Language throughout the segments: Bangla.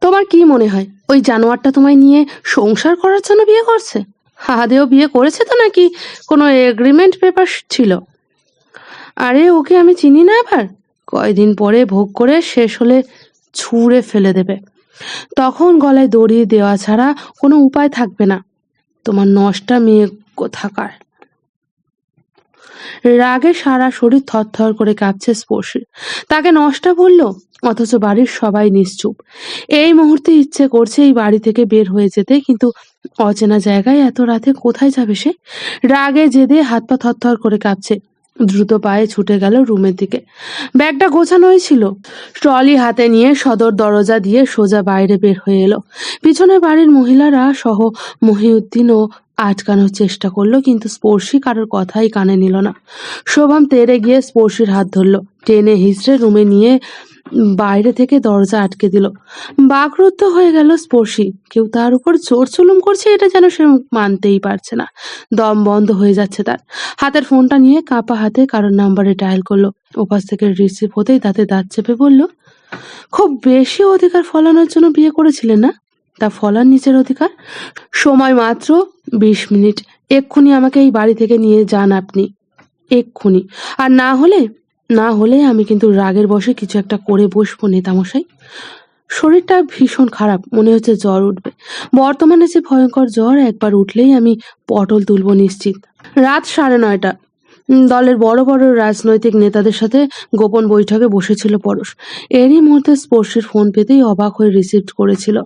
তোমার কি মনে হয়? ওই জানোয়ারটা তোমায় নিয়ে সংসার করার জন্য বিয়ে করছে? হাদেও বিয়ে করেছে তো নাকি? কোনো এগ্রিমেন্ট পেপার ছিল? আরে, ওকে আমি চিনি না আবার কয়দিন পরে ভোগ করে শেষ হলে ছুঁড়ে ফেলে দেবে। তখন গলায় দড়ি দেওয়া ছাড়া কোনো উপায় থাকবে না। তোমার নষ্টা মেয়ে কোথাকার? রাগে সারা শরীর থরথর করে কাঁপছে স্পর্শীর তাকে নষ্টা বলল, অথচ বাড়ির সবাই নিশ্চুপ। এই মুহূর্তে ইচ্ছে করছে এই বাড়ি থেকে বের হয়ে যেতে, কিন্তু অচেনা জায়গায় এত রাতে কোথায় যাবে সে? রাগে জেদে হাত পা থরথর করে কাঁপছে। দ্রুত পায়ে ছুটে গেল রুমের দিকে। ব্যাগটা গোছানো হয়েছিল ট্রলি হাতে নিয়ে সদর দরজা দিয়ে সোজা বাইরে বের হয়ে এলো। পিছনে বাড়ির মহিলারা সহ মহিউদ্দিন ও আটকানোর চেষ্টা করল, কিন্তু স্পর্শী কারোর কথাই কানে নিল না। শোভাম তেরে গিয়ে স্পর্শীর হাত ধরলো। টেনে হিসড়ে রুমে নিয়ে বাইরে থেকে দরজা আটকে দিল। বাকরুদ্ধ হয়ে গেল স্পর্শী। কেউ তার উপর চোর চুলুম করছে, এটা যেন সে মানতেই পারছে না। দম বন্ধ হয়ে যাচ্ছে তার। হাতের ফোনটা নিয়ে কাপা হাতে কারোর নাম্বারে ডায়াল করল। ওপাশ থেকে রিসিভ হতেই তাতে দাঁত চেপে বলল, খুব বেশি অধিকার ফলানোর জন্য বিয়ে করেছিলেন না? তা ফলার নিচের অধিকার? সময় মাত্র বিশ মিনিট। এক্ষুনি আমাকে এই বাড়ি থেকে নিয়ে যান আপনি। এক্ষুনি। আর না হলে না হলে আমি কিন্তু রাগের বসে কিছু একটা করে বসবো নেতামশাই। শরীরটা ভীষণ খারাপ, মনে হচ্ছে জ্বর উঠবে। বর্তমানে যে ভয়ঙ্কর জ্বর, একবার উঠলেই আমি পটল তুলবো নিশ্চিত। রাত সাড়ে নয়টা। দলের বড় বড় রাজনৈতিক নেতাদের সাথে গোপন বৈঠকে বসেছিল পরশ। এরই মধ্যে স্পর্শের ফোন পেতেই অবাক হয়ে রিসিভ করেছিল।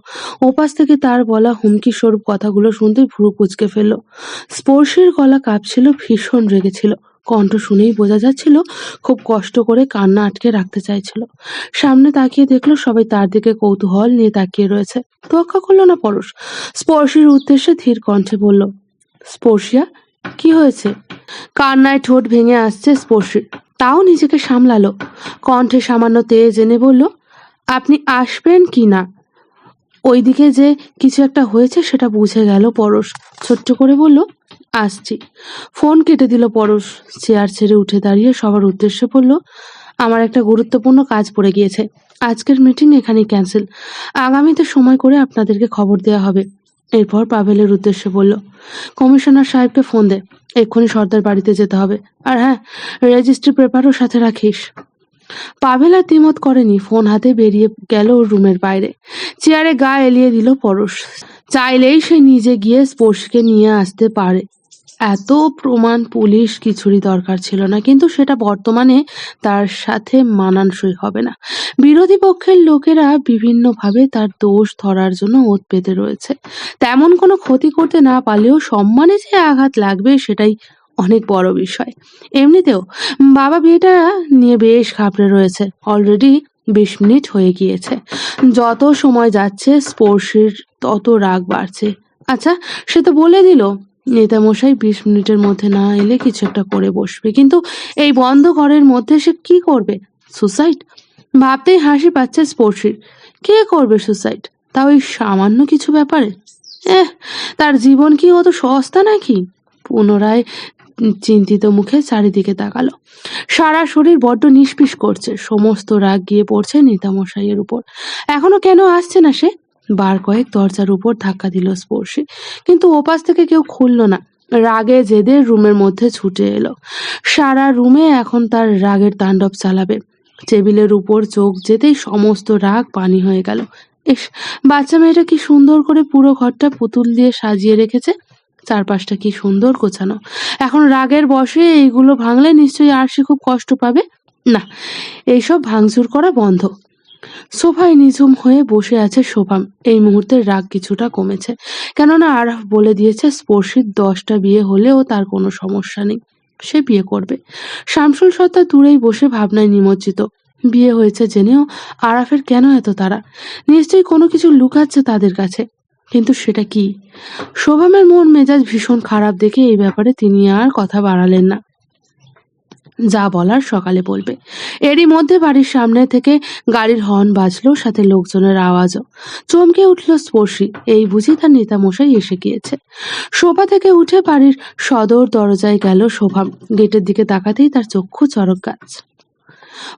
ওপাশ থেকে তার বলা হুমকি স্বরূপ কথাগুলো শুনতে ভুরু কুচকে ফেলল। স্পর্শের গলা কাঁপছিল, ভীষণ রেগেছিল। কণ্ঠ শুনেই বোঝা যাচ্ছিল খুব কষ্ট করে কান্না আটকে রাখতে চাইছিল। সামনে তাকিয়ে দেখল সবাই তার দিকে কৌতূহল নিয়ে তাকিয়ে রয়েছে। তোয়াক্কা করল না পরশ? স্পর্শীর উদ্দেশ্যে ধীর কণ্ঠে বলল, স্পর্শিয়া, কি হয়েছে? কান্নায় ঠোঁট ভেঙে আসছে স্পর্শীর তাও নিজেকে সামলালো। কণ্ঠে সামান্য তেজ এনে বলল, আপনি আসবেন কি না? ওইদিকে যে কিছু একটা হয়েছে সেটা বুঝে গেল পরশ। ছোট্ট করে বলল আসছি। ফোন কেটে দিল পরশ। চেয়ার ছেড়ে উঠে দাঁড়িয়ে সবার উদ্দেশ্যে বলল, আমার একটা গুরুত্বপূর্ণ কাজ পড়ে গিয়েছে। আজকের মিটিং এখানেই ক্যান্সেল আগামীতে সময় করে আপনাদেরকে খবর দেওয়া হবে। এরপর পাভেলের উদ্দেশ্যে বলল, কমিশনার সাহেবকে ফোন দে। এক্ষুনি সর্দার বাড়িতে যেতে হবে। আর হ্যাঁ রেজিস্ট্রি পেপারও সাথে রাখিস। পাভেল আর দ্বিমত করেনি। ফোন হাতে বেরিয়ে গেল রুমের বাইরে। চেয়ারে গা এলিয়ে দিল পরশ। চাইলেই সে নিজে গিয়ে স্পর্শকে নিয়ে আসতে পারে। এত প্রমাণ পুলিশ কিছুরই দরকার ছিল না, কিন্তু সেটা বর্তমানে তার সাথে মানানসই হবে না। বিরোধী পক্ষের লোকেরা বিভিন্নভাবে তার দোষ ধরার জন্য ওত পেতে রয়েছে। তেমন কোনো ক্ষতি করতে না পারলেও সম্মানে যে আঘাত লাগবে সেটাই অনেক বড় বিষয়। এমনিতেও বাবা বিয়েটা নিয়ে বেশ ঘাবড়ে রয়েছে। অলরেডি বিশ মিনিট হয়ে গিয়েছে। যত সময় যাচ্ছে, স্পর্শীর তত রাগ বাড়ছে। আচ্ছা সে তো বলে দিল নেতামশাই বিশ মিনিটের মধ্যে না এলে কিছু একটা করে বসবে। কিন্তু এই বন্ধ ঘরের মধ্যে সে কি করবে? সুসাইড ভাবতেই হাসি পাচ্ছে স্পর্শীর কে করবে সুসাইড তাও এই সামান্য কিছু ব্যাপারে? এহ, তার জীবন কি অত সস্তা নাকি? পুনরায় চিন্তিত মুখে চারিদিকে তাকালো। সারা শরীর বড্ড নিষ্পিস করছে। সমস্ত রাগ গিয়ে পড়ছে নেতামশাইয়ের উপর। এখনও কেন আসছে না সে? বার কয়েক দরজার উপর ধাক্কা দিল স্পর্শী। কিন্তু ওপাশ থেকে কেউ খুলল না। রাগে জেদে রুমের মধ্যে ছুটে এলো। সারা রুমে এখন তার রাগের তাণ্ডব চালাবে। টেবিলের উপর চোখ যেতেই সমস্ত রাগ পানি হয়ে গেল। ইস, বাচ্চা মেয়েটা কি সুন্দর করে পুরো ঘরটা পুতুল দিয়ে সাজিয়ে রেখেছে? চারপাশটা কি সুন্দর গোছানো। এখন রাগের বসে এইগুলো ভাঙলে নিশ্চয়ই আর সে খুব কষ্ট পাবে? না, এইসব ভাঙচুর করা বন্ধ। সোফায় নিঝুম হয়ে বসে আছে শোভাম এই মুহূর্তে রাগ কিছুটা কমেছে। কেননা আরাফ বলে দিয়েছে স্পর্শীর দশটা বিয়ে হলেও তার কোনো সমস্যা নেই। সে বিয়ে করবে। শামসুল সত্তা দূরেই বসে ভাবনায় নিমজ্জিত। বিয়ে হয়েছে জেনেও আরাফের কেন এত তারা নিশ্চয়ই কোনো কিছু লুকাচ্ছে তাদের কাছে। কিন্তু সেটা কি? শোভামের মন মেজাজ ভীষণ খারাপ দেখে এই ব্যাপারে তিনি আর কথা বাড়ালেন না। যা বলার সকালে বলবে। এরই মধ্যে বাড়ির সামনে থেকে গাড়ির হর্ন বাজলো, সাথে লোকজনের আওয়াজও। চমকে উঠল স্পর্শী। এই বুঝি তার নেতামশাই এসে গিয়েছে। শোভা থেকে উঠে বাড়ির সদর দরজায় গেল শোভা। গেটের দিকে তাকাতেই তার চক্ষু চরক গাছ।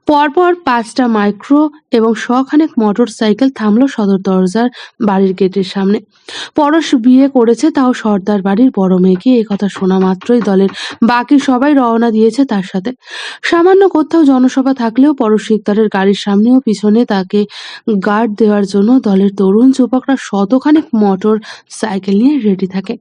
পরপর পাঁচটা মাইক্রো এবং শখানেক মোটর সাইকেল থামলো সদর দরজার বাড়ির গেটের সামনে। পরশ বিয়ে করেছে, তাও সর্দার বাড়ির বড় মেয়েকে। এই কথা শোনা মাত্রই দলের বাকি সবাই রওনা দিয়েছে তার সাথে। সামান্য কোথাও জনসভা থাকলেও পরশ ইফতারের গাড়ির সামনে ও পিছনে তাকে গার্ড দেওয়ার জন্য দলের তরুণ যুবকরা শতখানেক মোটর সাইকেল নিয়ে রেডি থাকে।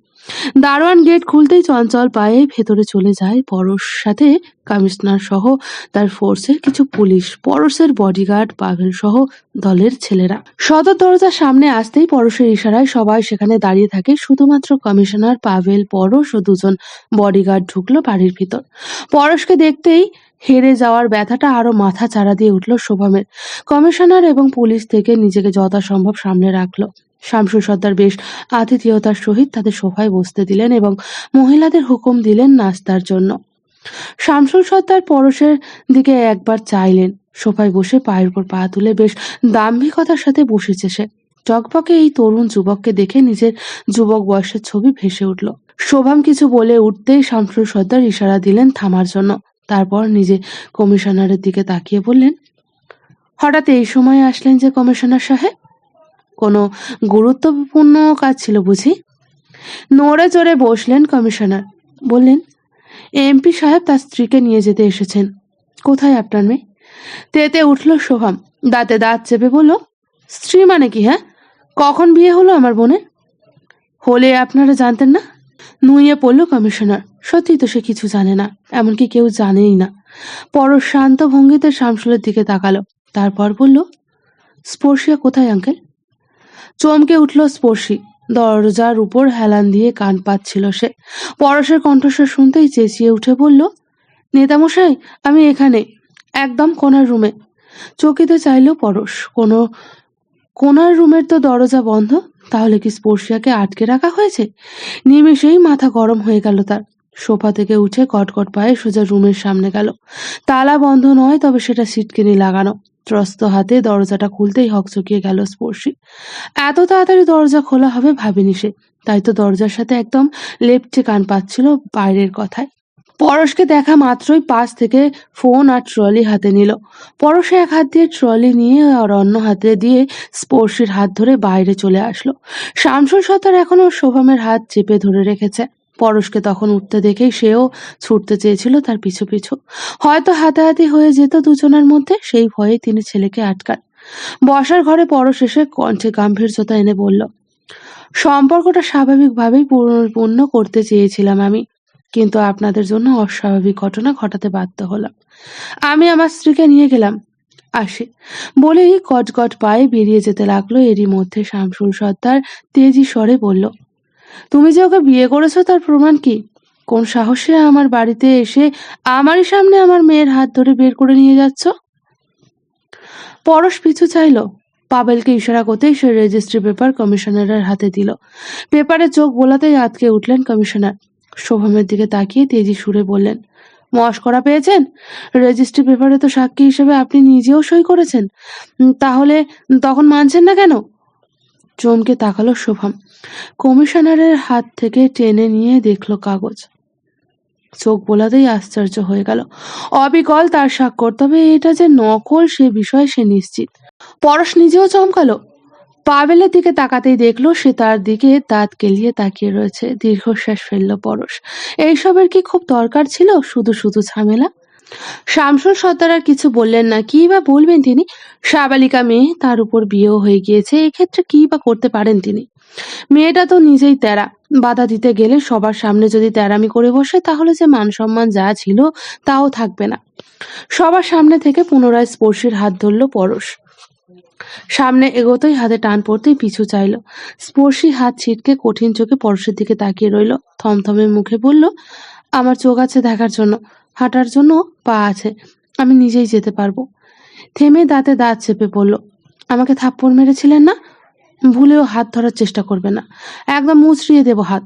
দারোয়ান গেট খুলতেই চঞ্চল পায়ে ভেতরে চলে যায়। পরশ সাথে কমিশনার সহ তার ফোর্সের কিছু পুলিশ, পরশের বডিগার্ড পাভেল সহ দলের ছেলেরা। সদর দরজার সামনে আসতেই পরশের ইশারায় সবাই সেখানে দাঁড়িয়ে থাকে। শুধুমাত্র কমিশনার পাভেল পরশ ও দুজন বডিগার্ড ঢুকলো বাড়ির ভিতর। পরশকে দেখতেই হেরে যাওয়ার ব্যথাটা আরও মাথা চাড়া দিয়ে উঠল শোভামের। কমিশনার এবং পুলিশ থেকে নিজেকে যথাসম্ভব সামনে রাখল। শামসুর সর্দার বেশ আতিথেয়তার সহিত তাদের সোফায় বসতে দিলেন এবং মহিলাদের হুকুম দিলেন নাস্তার জন্য। শামসুল সর্দার পরশের দিকে একবার চাইলেন। সোফায় বসে পায়ের উপর পা তুলে বেশ দাম্ভিকতার সাথে বসেছে সে। টকবকে এই তরুণ যুবককে দেখে নিজের যুবক বয়সের ছবি ভেসে উঠল। শোভাম কিছু বলে উঠতেই শামসুল সর্দার ইশারা দিলেন থামার জন্য। তারপর নিজে কমিশনারের দিকে তাকিয়ে বললেন, হঠাৎ এই সময় আসলেন যে কমিশনার সাহেব? কোনো গুরুত্বপূর্ণ কাজ ছিল বুঝি? নড়ে চড়ে বসলেন কমিশনার। বললেন এমপি সাহেব তার স্ত্রীকে নিয়ে যেতে এসেছেন। কোথায় আপনার মেয়ে? তেতে উঠল সোহাম, দাঁতে দাঁত চেপে বলল, স্ত্রী মানে কি হ্যাঁ? কখন বিয়ে হলো আমার বোনের হলে আপনারা জানতেন না? নুইয়ে পড়ল কমিশনার, সত্যি তো সে কিছু জানে না, এমনকি কেউ জানেই না। পর শান্ত ভঙ্গিতে শামসুলের দিকে তাকালো, তারপর বলল, স্পর্শিয়া কোথায়, আঙ্কেল? চমকে উঠল স্পর্শী। দরজার উপর হেলান দিয়ে কান পাচ্ছিল সে। পরশের কণ্ঠস্বর শুনতেই চেঁচিয়ে উঠে বলল, নেতামশাই, আমি এখানে, একদম কোনার রুমে। চকিতে চাইল পরশ, কোনো কোনার রুমের তো দরজা বন্ধ, তাহলে কি স্পর্শিয়াকে আটকে রাখা হয়েছে? নিমেষেই মাথা গরম হয়ে গেল তার। সোফা থেকে উঠে কটকট পায়ে সোজা রুমের সামনে গেল। তালা বন্ধ নয়, তবে সেটা সিটকিনি লাগানো। ত্রস্ত হাতে দরজাটা খুলতেই হকচকিয়ে গেল স্পর্শী। এত তাড়াতাড়ি দরজা খোলা হবে ভাবেনি সে। তাই তো দরজার সাথে একদম লেপটে কান পাচ্ছিল বাইরের কথায়। পরশকে দেখা মাত্রই পাশ থেকে ফোন আর ট্রলি হাতে নিল। পরশে এক হাত দিয়ে ট্রলি নিয়ে আর অন্য হাতে দিয়ে স্পর্শীর হাত ধরে বাইরে চলে আসলো। শামসুল সত্তার এখনও শোভমের হাত চেপে ধরে রেখেছে। পরশকে তখন উঠতে দেখেই সেও ছুটতে চেয়েছিল তার পিছু পিছু। হয়তো হাতাহাতি হয়ে যেত দুজনের মধ্যে, সেই ভয়ে তিনি ছেলেকে আটকান। বসার ঘরে পরশ এসে কণ্ঠে গাম্ভীর্যতা এনে বলল, সম্পর্কটা স্বাভাবিকভাবেই পূর্ণ করতে চেয়েছিলাম আমি, কিন্তু আপনাদের জন্য অস্বাভাবিক ঘটনা ঘটাতে বাধ্য হলাম। আমি আমার স্ত্রীকে নিয়ে গেলাম। আসি। বলেই কটকট পায়ে বেরিয়ে যেতে লাগল। এরই মধ্যে শামসুল সর্দার তেজি স্বরে বলল তুমি যে ওকে বিয়ে করেছ তার প্রমাণ কি? কোন সাহসে আমার বাড়িতে এসে আমারই সামনে আমার মেয়ের হাত ধরে বের করে নিয়ে যাচ্ছ? পরশ পিছু চাইলো। পাবেলকে ইশারা করতেই সে রেজিস্ট্রি পেপার কমিশনারের হাতে দিল। পেপারে চোখ বোলাতেই আটকে উঠলেন কমিশনার শোভমের দিকে তাকিয়ে তেজি সুরে বললেন মস্করা পেয়েছেন? রেজিস্ট্রি পেপারে তো সাক্ষী হিসেবে আপনি নিজেও সই করেছেন। তাহলে তখন মানছেন না কেন? চমকে তাকালো শোভম কমিশনারের হাত থেকে টেনে নিয়ে দেখল কাগজ। চোখ বোলাতেই আশ্চর্য হয়ে গেল। অবিকল তার স্বাক্ষর, তবে এটা যে নকল সে বিষয়ে সে নিশ্চিত। পরশ নিজেও চমকালো। পাবেলের দিকে তাকাতেই দেখল সে তার দিকে দাঁত কেলিয়ে তাকিয়ে রয়েছে। দীর্ঘশ্বাস ফেলল পরশ। এইসবের কি খুব দরকার ছিল? শুধু শুধু ঝামেলা? শামসুল সর্দার আর কিছু বললেন না। কি বা বলবেন তিনি? সাবালিকা মেয়ে, তার উপর বিয়েও হয়ে গিয়েছে, এক্ষেত্রে কি বা করতে পারেন তিনি? মেয়েটা তো নিজেই তেরা। বাধা দিতে গেলে সবার সামনে যদি তেরামি করে বসে, তাহলে যে মান সম্মান যা ছিল, তাও থাকবে না। সবার সামনে থেকে পুনরায় স্পর্শীর হাত ধরল পরশ। সামনে এগোতেই হাতে টান পড়তেই পিছু চাইল। স্পর্শী হাত ছিটকে কঠিন চোখে পরশের দিকে তাকিয়ে রইল। থমথমে মুখে বলল আমার চোখ আছে দেখার জন্য, হাঁটার জন্য পা আছে, আমি নিজেই যেতে পারব। থেমে দাঁতে দাঁত চেপে পড়ল আমাকে থাপ্পড় মেরেছিলেন না? ভুলেও হাত ধরার চেষ্টা করবে না। একদম মুচড়িয়ে দেব হাত।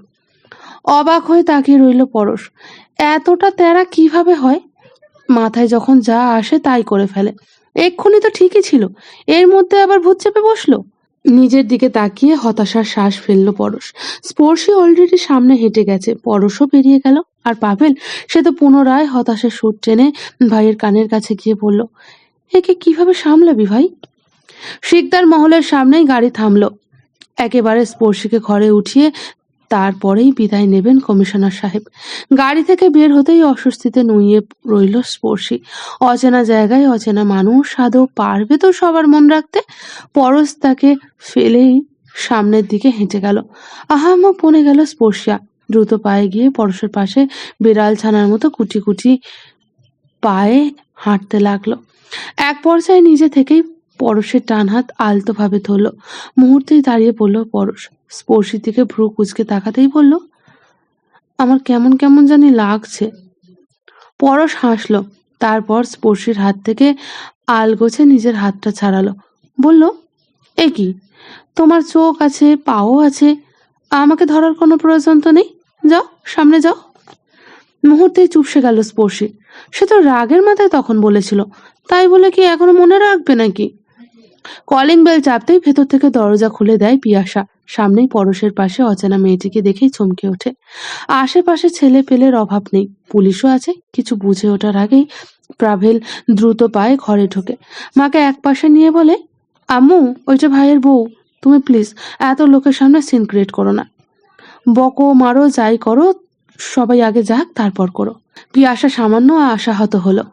অবাক হয়ে তাকিয়ে রইল পরশ। এতটা তেরা কীভাবে হয়? মাথায় যখন যা আসে তাই করে ফেলে। এক্ষুনি তো ঠিকই ছিল। এর মধ্যে আবার ভূত চেপে বসল? নিজের দিকে তাকিয়ে হতাশার শ্বাস ফেলল পরশ। স্পর্শী অলরেডি সামনে হেঁটে গেছে। পরশও পেরিয়ে গেল। আর পাভেল, সে তো পুনরায় হতাশার সুর টেনে ভাইয়ের কানের কাছে গিয়ে বলল, একে কীভাবে সামলাবি ভাই? শিকদার মহলের সামনেই গাড়ি থামলো। একেবারে স্পর্শীকে ঘরে উঠিয়ে তারপরেই বিদায় নেবেন কমিশনার সাহেব। গাড়ি থেকে বের হতেই অস্বস্তিতে নুইয়ে রইল স্পর্শী। অচেনা জায়গায় অচেনা মানুষ, আদৌ পারবে তো সবার মন রাখতে? পরশ তাকে ফেলেই সামনের দিকে হেঁটে গেল। আহাম্মক পনে গেল স্পর্শিয়া। দ্রুত পায়ে গিয়ে পরশের পাশে বিড়াল ছানার মতো কুটি কুটি পায়ে হাঁটতে লাগল। এক পর্যায়ে নিজে থেকেই পরশের টান হাত আলতোভাবে ধরল। মুহূর্তেই দাঁড়িয়ে পড়ল পরশ। স্পর্শীর দিকে ভ্রু কুচকে তাকাতেই বলল, আমার কেমন কেমন জানি লাগছে। পরশ হাসলো, তারপর স্পর্শীর হাত থেকে আলগোছে নিজের হাতটা ছাড়ালো। বলল, এ কি? তোমার চোখ আছে, পাও আছে, আমাকে ধরার কোনো প্রয়োজন তো নেই? যাও, সামনে যাও। মুহূর্তেই চুপসে গেল স্পর্শী। সে তো রাগের মাথায় তখন বলেছিল, তাই বলে কি এখনও মনে রাখবে নাকি? কলিং বেল চাপতেই ভেতর থেকে দরজা খুলে দেয় পিয়াসা। সামনেই পরশের পাশে অচেনা মেয়েটিকে দেখেই চমকে ওঠে। আশেপাশে ছেলে পেলের অভাব নেই। পুলিশও আছে। কিছু বুঝে ওঠার আগেই প্রাভেল দ্রুত পায়ে ঘরে ঢোকে। মাকে এক পাশে নিয়ে বলে, আম্মু ওইটা ভাইয়ের বউ, তুমি প্লিজ এত লোকের সামনে সিন ক্রিয়েট করো না। বকো, মারো, যাই করো, সবাই আগে যাক, তারপর করো। পিয়াসা সামান্য আশাহত হলো।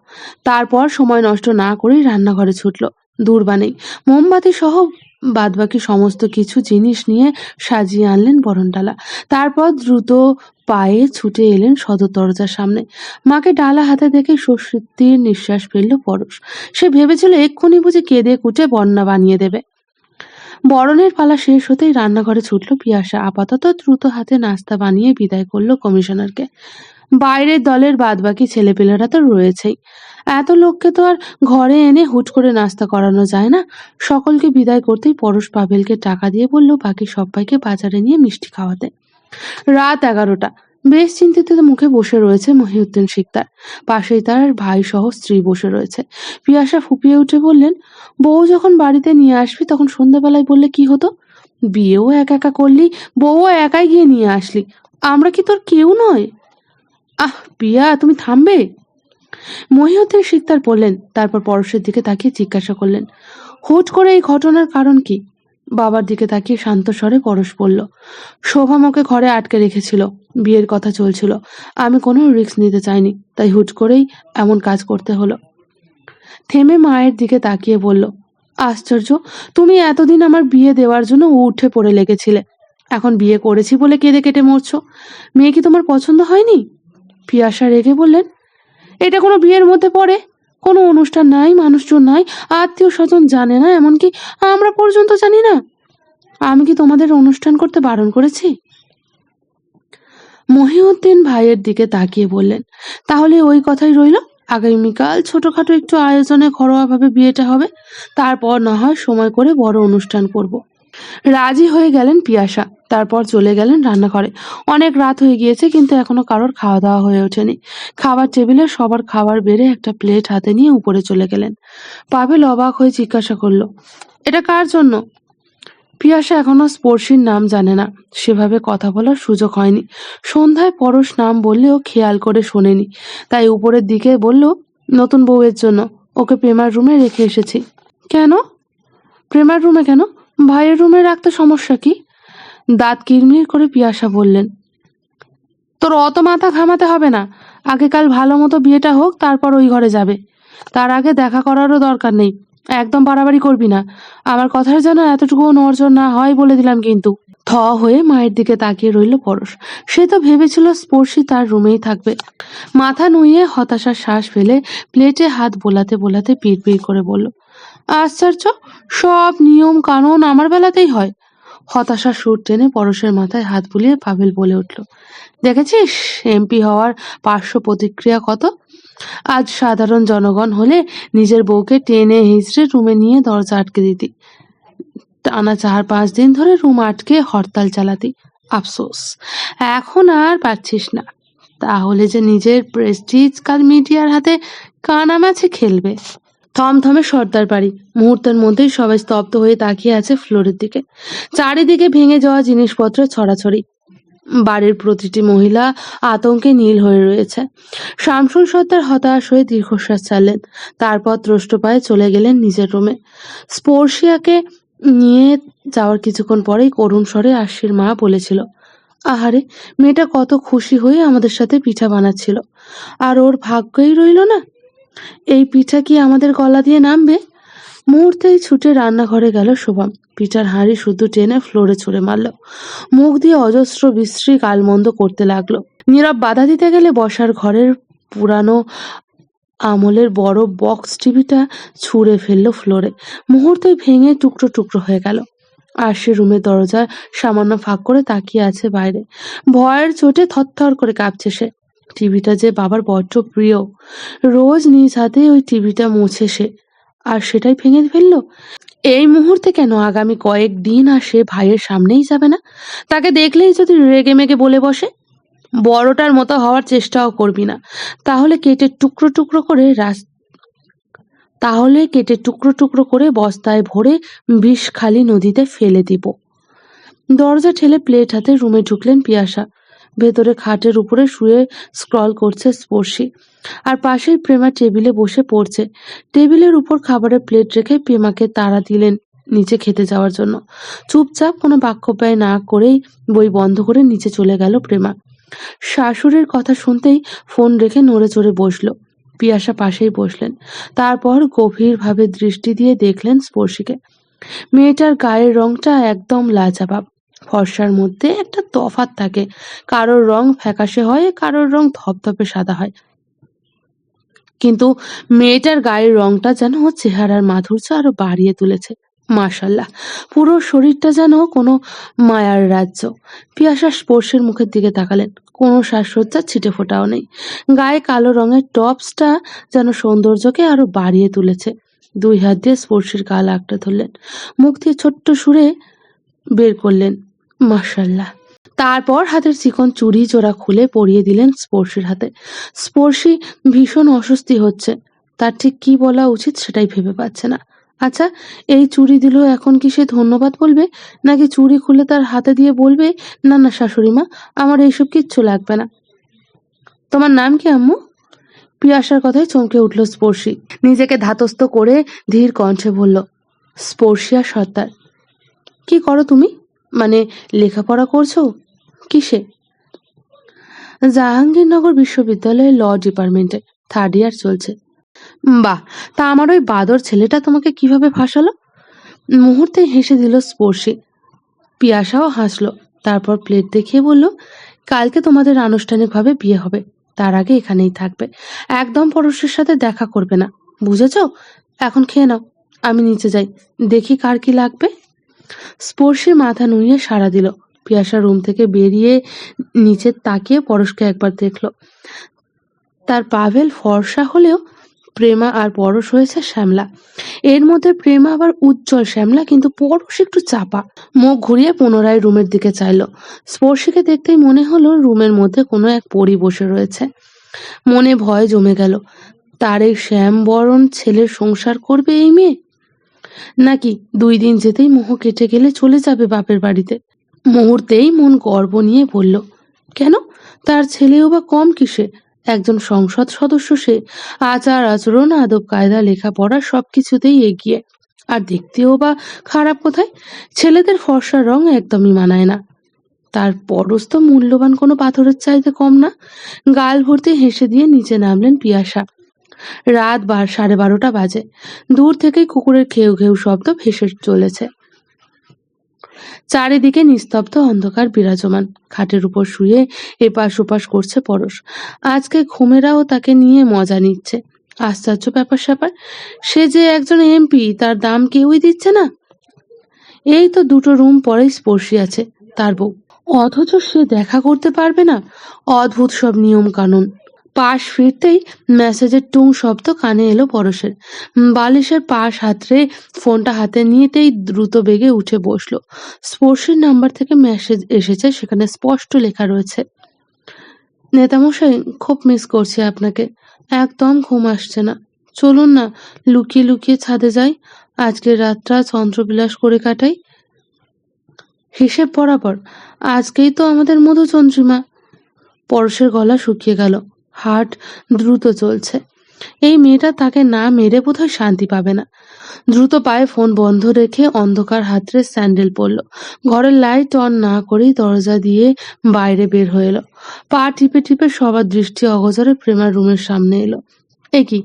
তারপর সময় নষ্ট না করেই রান্নাঘরে ছুটলো। দূরবানেই মোমবাতি সহ বাদবাকি সমস্ত কিছু জিনিস নিয়ে সাজিয়ে আনলেন বরণডালা। তারপর দ্রুত পায়ে ছুটে এলেন সদর দরজার সামনে। মাকে ডালা হাতে দেখে স্বস্তির নিঃশ্বাস ফেলল পরশ। সে ভেবেছিল এক্ষুনি বুঝে কেঁদে কুটে বন্যা বানিয়ে দেবে। বরণের পালা শেষ হতেই রান্নাঘরে ছুটল পিয়াসা। আপাতত দ্রুত হাতে নাস্তা বানিয়ে বিদায় করল কমিশনারকে। বাইরের দলের বাদবাকি ছেলেপেলেরা তো রয়েছেই। এত লোককে তো আর ঘরে এনে হুট করে নাস্তা করানো যায় না। সকলকে বিদায় করতেই পরশ পাভেলকে টাকা দিয়ে বলল, বাকি সবাইকে বাজারে নিয়ে মিষ্টি খাওয়াতে। রাত এগারোটা। বেশ চিন্তিত মুখে বসে রয়েছে মহিউদ্দিন শিকদার। পাশেই তার ভাই সহ স্ত্রী বসে রয়েছে। পিয়াসা ফুপিয়ে উঠে বললেন, বউ যখন বাড়িতে নিয়ে আসবি, তখন সন্ধ্যাবেলায় বললে কি হতো? বিয়েও একা একা করলি, বউও একাই গিয়ে নিয়ে আসলি। আমরা কি তোর কেউ নয়? আহ পিয়া তুমি থামবে? মহিউদ্দিন শিকদার বললেন তারপর পরশের দিকে তাকিয়ে জিজ্ঞাসা করলেন, হুট করে এই ঘটনার কারণ কি? বাবার দিকে তাকিয়ে শান্ত স্বরে পরশ বলল শোভামকে ঘরে আটকে রেখেছিল, বিয়ের কথা চলছিল, আমি কোনো রিস্ক নিতে চাইনি, তাই হুট করেই এমন কাজ করতে হলো। থেমে মায়ের দিকে তাকিয়ে বলল, আশ্চর্য, তুমি এতদিন আমার বিয়ে দেওয়ার জন্য উঠে পড়ে লেগেছিলে, এখন বিয়ে করেছি বলে কেঁদে কেটে মরছো, মেয়ে কি তোমার পছন্দ হয়নি? পিয়াসা রেগে বললেন, এটা কোনো বিয়ের মধ্যে পড়ে? কোনো অনুষ্ঠান নাই, মানুষজন নাই, আত্মীয় স্বজন জানে না, এমনকি আমরা পর্যন্ত জানি না। আমি কি তোমাদের অনুষ্ঠান করতে বারণ করেছি? মহিউদ্দিন ভাইয়ের দিকে তাকিয়ে বললেন, তাহলে ওই কথাই রইল, আগামীকাল ছোটখাটো একটু আয়োজনে ঘরোয়াভাবে বিয়েটা হবে, তারপর না হয় সময় করে বড় অনুষ্ঠান করব। রাজি হয়ে গেলেন পিয়াসা। তারপর চলে গেলেন রান্নাঘরে। অনেক রাত হয়ে গিয়েছে, কিন্তু এখনও কারোর খাওয়া দাওয়া হয়ে ওঠেনি। খাবার টেবিলে সবার খাবার বেড়ে একটা প্লেট হাতে নিয়ে উপরে চলে গেলেন। পাভেল অবাক হয়ে জিজ্ঞাসা করল, এটা কার জন্য? পিয়াসা এখনও স্পর্শীর নাম জানে না। সেভাবে কথা বলার সুযোগ হয়নি। সন্ধ্যায় পরশ নাম বললেও খেয়াল করে শোনেনি। তাই উপরের দিকে বলল, নতুন বউয়ের জন্য। ওকে প্রেমার রুমে রেখে এসেছি। কেন? প্রেমার রুমে কেন? ভাইয়ের রুমে রাখতে সমস্যা কি? দাঁত কিরমির করে পিয়াসা বললেন, তোর অত মাথা ঘামাতে হবে না। আগে কাল ভালো মতো বিয়েটা হোক, তারপর ওই ঘরে যাবে। তার আগে দেখা করারও দরকার নেই। একদম বাড়াবাড়ি করবি না। আমার কথার যেন এতটুকুও নড়চড় না হয় বলে দিলাম কিন্তু। থ হয়ে মায়ের দিকে তাকিয়ে রইল পরশ। সে তো ভেবেছিল স্পর্শী তার রুমেই থাকবে। মাথা নুয়ে হতাশার শ্বাস ফেলে প্লেটে হাত বোলাতে বোলাতে পিড় করে বলল আশ্চর্য, সব নিয়ম কানুন আমার বেলাতেই হয়। হতাশার সুর টেনে পরশের মাথায় হাত বুলিয়ে পাভেল বলে উঠল, দেখেছিস, এমপি হওয়ার পার্শ্ব প্রতিক্রিয়া কত? আজ সাধারণ জনগণ হলে নিজের বউকে টেনে হিঁচড়ে রুমে নিয়ে দরজা আটকে দিতি। টানা চার পাঁচ দিন ধরে রুম আটকে হরতাল চালাতি। আফসোস, এখন আর পারছিস না। তাহলে যে নিজের প্রেস্টিজ কাল মিডিয়ার হাতে কানামাছে খেলবে। থমথমে সর্দার বাড়ি। মুহূর্তের মধ্যেই সবাই স্তব্ধ হয়ে তাকিয়ে আছে ফ্লোরের দিকে। চারিদিকে ভেঙে যাওয়া জিনিসপত্র ছড়াছড়ি। বাড়ির প্রতিটি মহিলা আতঙ্কে নীল হয়ে রয়েছে। শামসুল সর্দার হতাশ হয়ে দীর্ঘশ্বাস ছাড়লেন। তারপর ত্রষ্ট পায়ে চলে গেলেন নিজের রুমে। স্পর্শিয়াকে নিয়ে যাওয়ার কিছুক্ষণ পরেই করুণ স্বরে আশির মা বলেছিল, আহারে, মেয়েটা কত খুশি হয়ে আমাদের সাথে পিঠা বানাচ্ছিল। আর ওর ভাগ্যই রইল না। এই পিঠা কি আমাদের গলা দিয়ে নামবে? মুহূর্তেই ছুটে রান্নাঘরে গেল শোভাম পিঠার হাঁড়ি শুধু টেনে ফ্লোরে ছুঁড়ে মারল। মুখ দিয়ে অজস্র বিশ্রী কালমন্দ করতে লাগল। নীরব বাধা দিতে গেলে বসার ঘরের পুরানো আমলের বড় বক্স টিভিটা ছুঁড়ে ফেলল ফ্লোরে। মুহূর্তেই ভেঙে টুকরো টুকরো হয়ে গেল। আর সে রুমের দরজা সামান্য ফাঁক করে তাকিয়ে আছে বাইরে। ভয়ের চোটে থরথর করে কাঁপছে সে। টিভিটা যে বাবার বড্ড প্রিয়। রোজ নিজ হাতে ওই টিভিটা মুছে সে। আর সেটাই ভেঙে ফেলল? এই মুহূর্তে কেন আগামী কয়েক দিন আর সে ভাইয়ের সামনেই যাবে না? তাকে দেখলেই যদি রেগে মেগে বলে বসে? বড়টার মতো হওয়ার চেষ্টাও করবি না। তাহলে কেটে টুকরো টুকরো করে রাস তাহলে কেটে টুকরো টুকরো করে বস্তায় ভরে বিষ খালি নদীতে ফেলে দিব। দরজা ঠেলে প্লেট হাতে রুমে ঢুকলেন পিয়াসা। ভেতরে খাটের উপরে শুয়ে স্ক্রল করছে স্পর্শী। আর পাশেই প্রেমা টেবিলে বসে পড়ছে। টেবিলের উপর খাবারের প্লেট রেখে প্রেমাকে তাড়া দিলেন নিচে খেতে যাওয়ার জন্য। চুপচাপ কোনো বাক্য ব্যয় না করেই বই বন্ধ করে নিচে চলে গেল প্রেমা। শাশুড়ির কথা শুনতেই ফোন রেখে নড়ে চড়ে বসল। পিয়াসা পাশেই বসলেন। তারপর গভীরভাবে দৃষ্টি দিয়ে দেখলেন স্পর্শীকে। মেয়েটার গায়ের রংটা একদম লাজাবাব। ফর্সার মধ্যে একটা তফাৎ থাকে। কারোর রং ফ্যাকাশে হয়, কারোর রং ধপধপে সাদা হয়। কিন্তু মেয়েটার গায়ের রংটা যেন চেহারার মাধুর্য আরও বাড়িয়ে তুলেছে। মাশাল্লাহ, পুরো শরীরটা যেন কোনো মায়ার রাজ্য। পিয়াসা স্পর্শের মুখের দিকে তাকালেন। কোনো সাজসজ্জার ছিটে ফোটাও নেই। গায়ে কালো রঙের টপসটা যেন সৌন্দর্যকে আরও বাড়িয়ে তুলেছে। দুই হাত দিয়ে স্পর্শের গাল আঁকড়ে ধরলেন। মুখ দিয়ে ছোট্ট সুরে বের করলেন। মাশাল্লাহ। তারপর হাতের চিকন চুড়ি জোড়া খুলে পরিয়ে দিলেন স্পর্শীর হাতে। স্পর্শী ভীষণ অস্বস্তি হচ্ছে। তার ঠিক কি বলা উচিত সেটাই ভেবে পাচ্ছে না। আচ্ছা এই চুড়ি দিল এখন কি সে ধন্যবাদ বলবে? নাকি চুড়ি খুলে তার হাতে দিয়ে বলবে, না না, শাশুড়ি মা, আমার এইসব কিচ্ছু লাগবে না তোমার নাম কি, আম্মু? পিয়াসার কথায় চমকে উঠল স্পর্শী। নিজেকে ধাতস্থ করে ধীর কণ্ঠে বলল স্পর্শিয়া সর্দার, কি করো তুমি? মানে লেখাপড়া করছ? কিসে? জাহাঙ্গীরনগর বিশ্ববিদ্যালয়ের ল ডিপার্টমেন্টে থার্ড ইয়ার চলছে। বাহ, তা আমার ওই বাদর ছেলেটা তোমাকে কীভাবে ফাঁসালো? মুহূর্তে হেসে দিল স্পর্শী। পিয়াসাও হাসলো, তারপর প্লেট দেখিয়ে বলল, কালকে তোমাদের আনুষ্ঠানিকভাবে বিয়ে হবে, তার আগে এখানেই থাকবে। একদম পরশের সাথে দেখা করবে না, বুঝেছ? এখন খেয়ে নাও, আমি নিচে যাই, দেখি কার কি লাগবে। স্পর্শী মাথা নুইয়ে সাড়া দিল। পিয়াসা রুম থেকে বেরিয়ে নিচে তাকিয়ে পরশকে একবার দেখল। তার পাভেল ফর্সা হলেও প্রেমা আর পরশ হয়েছে শ্যামলা। এর মধ্যে প্রেমা আবার উজ্জ্বল শ্যামলা, কিন্তু পরশ একটু চাপা। মুখ ঘুরিয়ে পুনরায় রুমের দিকে চাইলো। স্পর্শীকে দেখতেই মনে হলো রুমের মধ্যে কোনো এক পরি বসে রয়েছে। মনে ভয় জমে গেল। তার এই শ্যাম বরণ ছেলের সংসার করবে এই মেয়ে? নাকি দুই দিন যেতেই মোহ কেটে গেলে চলে যাবে বাপের বাড়িতে? মুহূর্তেই মন গর্ব নিয়ে বলল, কেন? তার ছেলেও বা কম কিসে? একজন সংসদ সদস্য সে। আচার আচরণ, আদব, কায়দা, লেখাপড়া সবকিছুতেই এগিয়ে। আর দেখতেও বা খারাপ কোথায়? ছেলেদের ফর্সা রং একদমই মানায় না। তার পরশ তো মূল্যবান কোনো পাথরের চাইতে কম না। গাল ভর্তি হেসে দিয়ে নিচে নামলেন পিয়াসা। রাত বার, সাড়ে বারোটা বাজে। দূর থেকেই কুকুরের ঘেউ ঘেউ শব্দ ভেসে চলেছে। চারিদিকে নিস্তব্ধ অন্ধকার বিরাজমান। খাটের উপর শুয়ে এপাশ ওপাশ করছে পরশ। আজকে ঘুমেরাও তাকে নিয়ে মজা নিচ্ছে। আশ্চর্য ব্যাপার স্যাপার, সে যে একজন এমপি, তার দাম কেউই দিচ্ছে না। এই তো দুটো রুম পরেই স্পর্শী আছে, তার বউ। অথচ সে দেখা করতে পারবে না। অদ্ভুত সব নিয়ম কানুন পাশ ফিরতেই মেসেজের টুং শব্দ কানে এলো পরশের। বালিশের পাশ হাতড়ে ফোনটা হাতে নিয়েতেই দ্রুত বেগে উঠে বসল। স্পর্শের নাম্বার থেকে মেসেজ এসেছে, সেখানে স্পষ্ট লেখা রয়েছে। নেতামশাই, খুব মিস করছি আপনাকে। একদম ঘুম আসছে না। চলুন না, লুকিয়ে লুকিয়ে ছাদে যাই। আজকের রাতটা চন্দ্রবিলাস করে কাটাই। হিসেব বরাবর, আজকেই তো আমাদের মধু মধুচন্দ্রিমা। পরশের গলা শুকিয়ে গেল। হার্ট দ্রুত চলছে। এই মেয়েটা তাকে না মেরে বোধহয় শান্তি পাবে না। দ্রুত পায়ে ফোন বন্ধ রেখে অন্ধকার হাতরে স্যান্ডেল পরল। ঘরের লাইট অন না করেই দরজা দিয়ে বাইরে বের হয়ে এলো। পা টিপে টিপে সবার দৃষ্টি অগোচরে প্রেমার রুমের সামনে এলো। এ কি?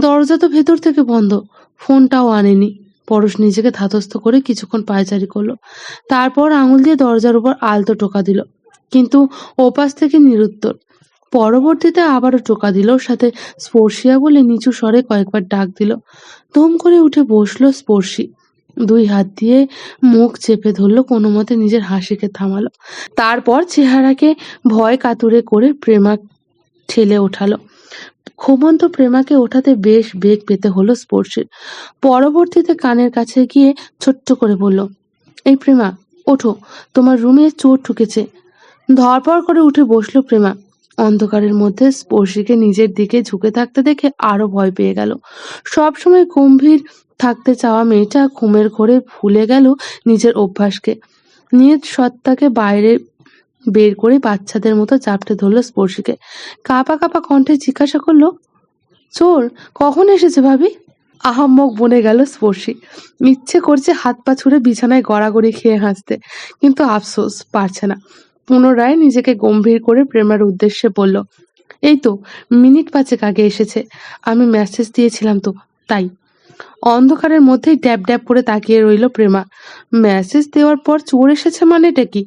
দরজা তো ভেতর থেকে বন্ধ। ফোনটাও আনেনি। পরশ নিজেকে ধাতস্থ করে কিছুক্ষণ পায়চারি করল। তারপর আঙুল দিয়ে দরজার উপর আলতো টোকা দিল। কিন্তু ওপাশ থেকে নিরুত্তর। পরবর্তীতে আবারও টোকা দিল, সাথে স্পর্শিয়া বলে নিচু স্বরে কয়েকবার ডাক দিল। ধুম করে উঠে বসল স্পর্শী। দুই হাত দিয়ে মুখ চেপে ধরলো কোনো মতে নিজের হাসিকে থামালো। তারপর চেহারাকে ভয় কাতুরে করে প্রেমা ঠেলে ওঠালো। ঘুমন্ত প্রেমাকে ওঠাতে বেশ বেগ পেতে হলো স্পর্শীর। পরবর্তীতে কানের কাছে গিয়ে ছোট্ট করে বলল, এই প্রেমা, ওঠো, তোমার রুমে চোর ঢুকেছে ধরপড় করে উঠে বসল প্রেমা। অন্ধকারের মধ্যে স্পর্শীকে নিজের দিকে ঝুঁকে থাকতে দেখে আরও ভয় পেয়ে গেল। সবসময় গম্ভীর থাকতে চাওয়া মেয়েটা ঘুমের ঘোরে ভুলে গেল নিজের অভ্যাসকে। নিজ সত্তাকে বাইরে বের করে বাচ্চাদের মতো চাপটে ধরলো স্পর্শীকে। কাঁপা কাঁপা কণ্ঠে জিজ্ঞাসা করল, চোর, কখন এসেছে ভাবি? আহাম্মক বনে গেল স্পর্শী। ইচ্ছে করছে হাত পা ছুড়ে বিছানায় গড়াগড়ি খেয়ে হাসতে, কিন্তু আফসোস পারছে না। পুনরায় নিজেকে গম্ভীর করে প্রেমার উদ্দেশ্যে বলল, এই তো, মিনিট পাঁচেক আগে এসেছে। আমি মেসেজ দিয়েছিলাম তো, তাই। অন্ধকারের মধ্যেই ড্যাব ড্যাব করে তাকিয়ে রইল প্রেমা। মেসেজ দেওয়ার পর চোর এসেছে মানেটা কি?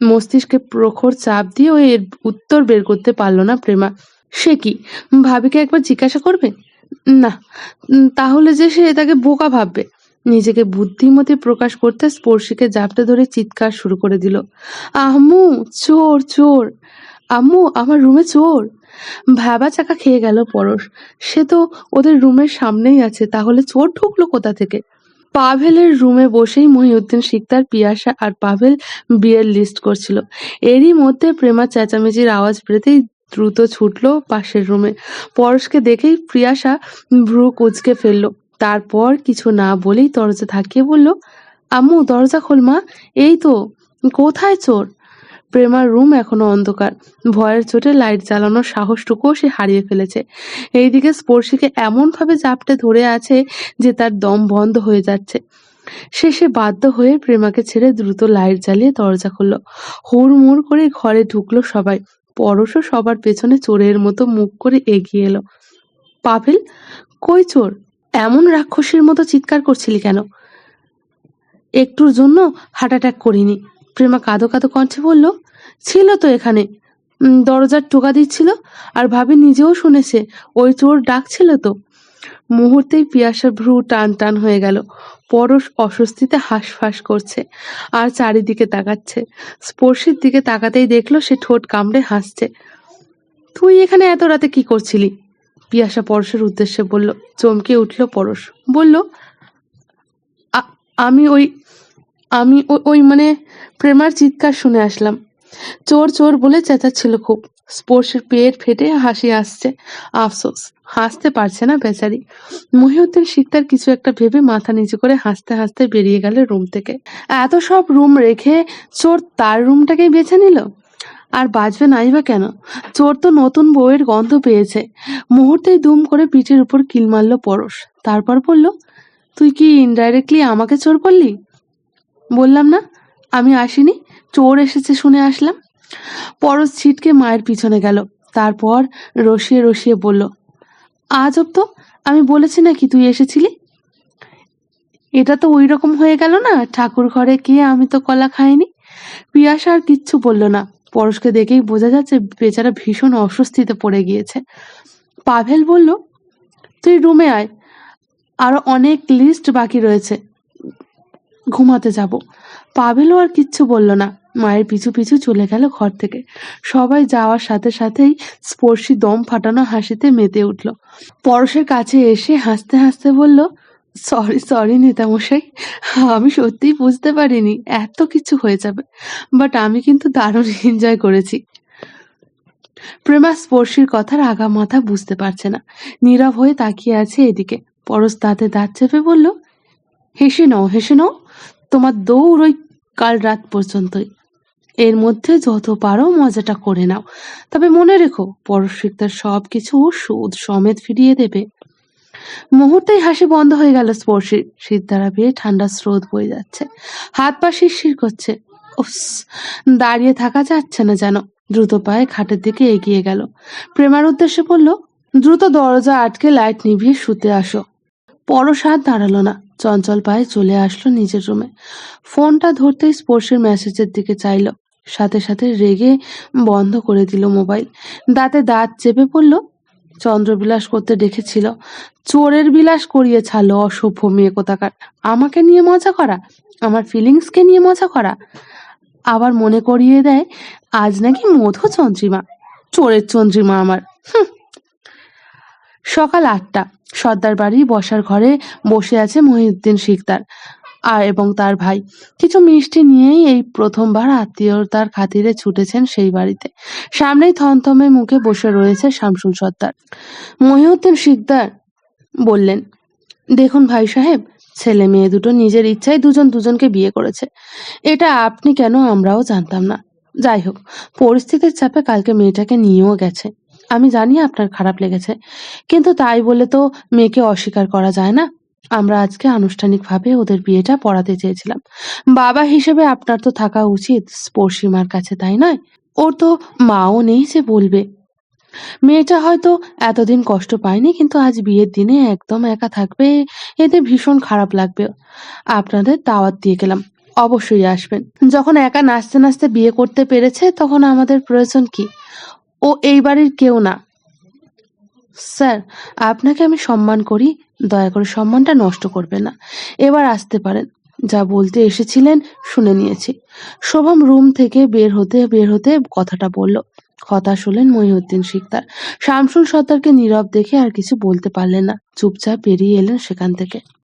মস্তিষ্কে প্রখর চাপ দিয়ে ও এর উত্তর বের করতে পারল না প্রেমা। সে কি, ভাবিকে একবার জিজ্ঞাসা করবে? না তাহলে যে সে তাকে বোকা ভাববে। নিজেকে বুদ্ধিমতী প্রকাশ করতে স্পর্শীকে জাপটে ধরে চিৎকার শুরু করে দিল, আম্মু, চোর চোর! আম্মু, আমার রুমে চোর! ভাবা চাকা খেয়ে গেল পরশ। সে তো ওদের রুমের সামনেই আছে, তাহলে চোর ঢুকলো কোথা থেকে? পাভেলের রুমে বসেই মহিউদ্দিন শিকদার, পিয়াসা আর পাভেল বিয়ের লিস্ট করছিল। এরই মধ্যে প্রেমা চেঁচামেচির আওয়াজ পেতেই দ্রুত ছুটলো পাশের রুমে। পরশকে দেখেই প্রিয়াসা ভ্রু কুচকে ফেলল তারপর কিছু না বলেই দরজা থাকিয়ে বলল, আম্মু, দরজা খোল মা, এই তো, কোথায় চোর? প্রেমার রুম এখনও অন্ধকার। ভয়ের চোটে লাইট জ্বালানোর সাহসটুকুও সে হারিয়ে ফেলেছে। এইদিকে স্পর্শীকে এমনভাবে জাপটে ধরে আছে যে তার দম বন্ধ হয়ে যাচ্ছে। শেষে বাধ্য হয়ে প্রেমাকে ছেড়ে দ্রুত লাইট জ্বালিয়ে দরজা খুললো। হুড়মুড় করে ঘরে ঢুকলো সবাই। পরশও সবার পেছনে চোরের মতো মুখ করে এগিয়ে এলো। পাভেল, কই চোর? এমন রাক্ষসীর মতো চিৎকার করছিলি কেন? একটুর জন্য হার্ট অ্যাটাক করিনি। প্রেমা কাঁদো কাঁদো কণ্ঠে বলল, ছিল তো এখানে। দরজার টোকা দিচ্ছিল আর ভাবি নিজেও শুনেছে, ওই চোর ডাকছিল তো। মুহূর্তেই পিয়াসার ভ্রু টান টান হয়ে গেল। পরশ অস্বস্তিতে হাঁসফাঁস করছে আর চারিদিকে তাকাচ্ছে। স্পর্শের দিকে তাকাতেই দেখল সে ঠোঁট কামড়ে হাসছে। তুই এখানে এত রাতে কি করছিলি? পিয়াসা পরশের উদ্দেশ্যে বলল, চমকে উঠল পরশ। বলল, "আ- আমি ওই আমি ওই মানে প্রেমার চিৎকার শুনে আসলাম। চোর চোর বলে চেঁচাচ্ছিল খুব। স্পর্শের পেট ফেটে হাসি আসছে। আফসোস, হাসতে পারছে না বেচারি। মহিউদ্দিন শিকদার কিছু একটা ভেবে মাথা নিচু করে হাসতে হাসতে বেরিয়ে গেল রুম থেকে। এত সব রুম রেখে চোর তার রুমটাকেই বেছে নিল? আর বাজবে নাই বা কেন? চোর তো নতুন বউয়ের গন্ধ পেয়েছে। মুহূর্তেই দুম করে পিঠের উপর কিল মারল পরশ। তারপর বলল, তুই কি ইনডাইরেক্টলি আমাকে চোর করলি বললাম না, আমি আসিনি। চোর এসেছে শুনে আসলাম। পরশ ছিটকে মায়ের পিছনে গেল। তারপর রসিয়ে রসিয়ে বলল আজব তো আমি বলেছি নাকি তুই এসেছিলি? এটা তো ওই রকম হয়ে গেল না। ঠাকুর ঘরে কে আমি তো কলা খাইনি? পিয়াসা আর কিচ্ছু বলল না। পরশকে দেখেই বোঝা যাচ্ছে বেচারা ভীষণ অস্বস্তিতে পড়ে গিয়েছে। পাভেল বলল, তুই রুমে আয়, আরও অনেক লিস্ট বাকি রয়েছে। ঘুমাতে যাব। পাভেলও আর কিচ্ছু বলল না। মায়ের পিছু পিছু চলে গেল ঘর থেকে। সবাই যাওয়ার সাথে সাথেই স্পর্শী দম ফাটানো হাসিতে মেতে উঠল। পরশের কাছে এসে হাসতে হাসতে বলল সরি সরি নেতামশাই। আমি সত্যিই বুঝতে পারিনি, এত কিছু হয়ে যাবে। বাট আমি কিন্তু দারুণ এনজয় করেছি। প্রেমা স্পর্শীর কথার আগা মাথা বুঝতে পারছে না। নীরব হয়ে তাকিয়ে আছে এদিকে। পরশ দাঁতে দাঁত চেপে বলল, হেসে নাও হেসে নাও। তোমার দৌড় ওই কাল রাত পর্যন্তই। এর মধ্যে যত পারো মজাটা করে নাও। তবে মনে রেখো পরশিকদার সব কিছু সুদ সমেত ফিরিয়ে দেবে। মুহূর্তেই হাসি বন্ধ হয়ে গেল স্পর্শীর শীত দ্বারা বেয়ে ঠান্ডা স্রোত বয়ে যাচ্ছে। হাত পা শিরশির করছে। উফস, দাঁড়িয়ে থাকা যাচ্ছে না যেন। দ্রুত পায়ে খাটের দিকে এগিয়ে গেল। প্রেমার উদ্দেশ্যে বলল, দ্রুত দরজা আটকে লাইট নিভিয়ে শুতে আসো। পরশ হাত দাঁড়াল না। চঞ্চল পায়ে চলে আসলো নিজের রুমে ফোনটা ধরতেই স্পর্শের মেসেজের দিকে চাইলো। সাথে সাথে রেগে বন্ধ করে দিল মোবাইল। দাঁতে দাঁত চেপে পড়ল চন্দ্রবিলাস করতে ডেকেছিল। চোরের বিলাস করিয়ে ছাড়লো অসভ্য মেয়ে কোথাকার। আমাকে নিয়ে মজা করা? আমার ফিলিংসকে নিয়ে মজা করা? আবার মনে করিয়ে দেয়, আজ নাকি মধু চন্দ্রিমা। চোরের চন্দ্রিমা আমার। সকাল আটটা। সর্দার বাড়ি বসার ঘরে বসে আছে মহিউদ্দিন শিকদার। আর এবং তার ভাই। কিছু মিষ্টি নিয়েই এই প্রথমবার আত্মীয়তার খাতিরে ছুটেছেন সেই বাড়িতে। সামনেই থমথমে মুখে বসে রয়েছে শামসুল সর্দার মহিউদ্দিন শিকদার বললেন, দেখুন ভাই সাহেব, ছেলে মেয়ে দুটো নিজের ইচ্ছায় দুজন দুজনকে বিয়ে করেছে। এটা আপনি কেন আমরাও জানতাম না। যাই হোক, পরিস্থিতির চাপে কালকে মেয়েটাকে নিয়েও গেছে। আমি জানি আপনার খারাপ লেগেছে, কিন্তু তাই বলে তো মেয়েকে অস্বীকার করা যায় না। আমরা আজকে আনুষ্ঠানিকভাবে ওদের বিয়েটা পড়াতে চেয়েছিলাম। বাবা হিসেবে আপনার তো থাকা উচিত স্পর্শিমার কাছে, তাই নয়? ওর তো মাও নেই যে বলবে। মেয়েটা হয়তো এতদিন কষ্ট পায়নি, কিন্তু আজ বিয়ের দিনে একদম একা থাকবে, এতে ভীষণ খারাপ লাগবে। আপনাদের দাওয়াত দিয়ে গেলাম, অবশ্যই আসবেন। যখন একা নাচতে নাচতে বিয়ে করতে পেরেছে, তখন আমাদের প্রয়োজন কি? ও এই বাড়ির কেউ না। স্যার, আপনাকে আমি সম্মান করি দয়া করে সম্মানটা নষ্ট করবে না। এবার আসতে পারেন। যা বলতে এসেছিলেন শুনে নিয়েছি। শোভম রুম থেকে বের হতে বের হতে কথাটা বলল। হতাশ হলেন মহিউদ্দিন শিকদার। শামসুল সর্দারকে নীরব দেখে আর কিছু বলতে পারলেন না। চুপচাপ বেরিয়ে এলেন সেখান থেকে।